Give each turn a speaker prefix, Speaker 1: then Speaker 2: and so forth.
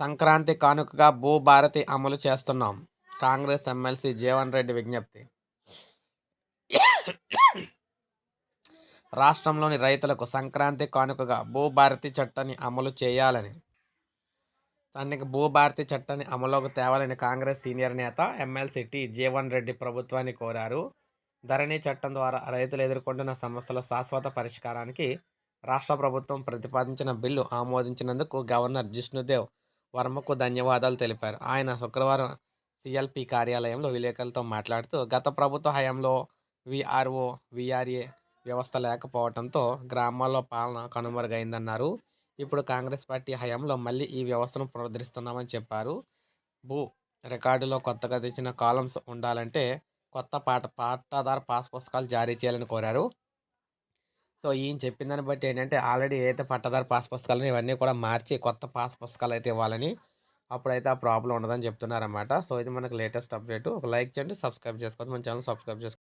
Speaker 1: సంక్రాంతి కానుకగా భూభారతి అమలు చేస్తున్నాం. కాంగ్రెస్ ఎమ్మెల్సీ జీవన్ రెడ్డి విజ్ఞప్తి. రాష్ట్రంలోని రైతులకు సంక్రాంతి కానుకగా భూభారతి చట్టాన్ని అమలు చేయాలని దానికి భూభారతి చట్టాన్ని అమలులోకి తేవాలని కాంగ్రెస్ సీనియర్ నేత ఎమ్మెల్సీ టి జీవన్ రెడ్డి ప్రభుత్వాన్ని కోరారు. ధరణి చట్టం ద్వారా రైతులు ఎదుర్కొంటున్న సమస్యల శాశ్వత పరిష్కారానికి రాష్ట్ర ప్రభుత్వం ప్రతిపాదించిన బిల్లు ఆమోదించినందుకు గవర్నర్ జిష్ణుదేవ్ వర్మకు ధన్యవాదాలు తెలిపారు. ఆయన శుక్రవారం సిఎల్పి కార్యాలయంలో విలేకరులతో మాట్లాడుతూ గత ప్రభుత్వ హయాంలో విఆర్ఓ విఆర్ఏ వ్యవస్థ లేకపోవడంతో గ్రామాల్లో పాలన కనుమరుగైందన్నారు. ఇప్పుడు కాంగ్రెస్ పార్టీ హయాంలో మళ్ళీ ఈ వ్యవస్థను పునరుద్ధరిస్తున్నామని చెప్పారు. భూ రికార్డులో కొత్తగా తెచ్చిన కాలమ్స్ ఉండాలంటే కొత్త పాట పాటాదారు పాస్ పుస్తకాలు జారీ చేయాలని కోరారు. సో ఈయన చెప్పిన దాన్ని బట్టి ఏంటంటే ఆల్రెడీ ఏదైతే పట్టదారు పాస్ పుస్తకాలు ఇవన్నీ కూడా మార్చి కొత్త పాస్ పుస్తకాలు అయితే ఇవ్వాలని అప్పుడైతే ఆ ప్రాబ్లం ఉండదని చెప్తున్నారన్నమాట. సో ఇది మనకు లేటెస్ట్ అప్డేట్. ఒక లైక్ చేయండి సబ్స్క్రైబ్ చేసుకోండి మన ఛానల్ సబ్స్క్రైబ్ చేసుకోండి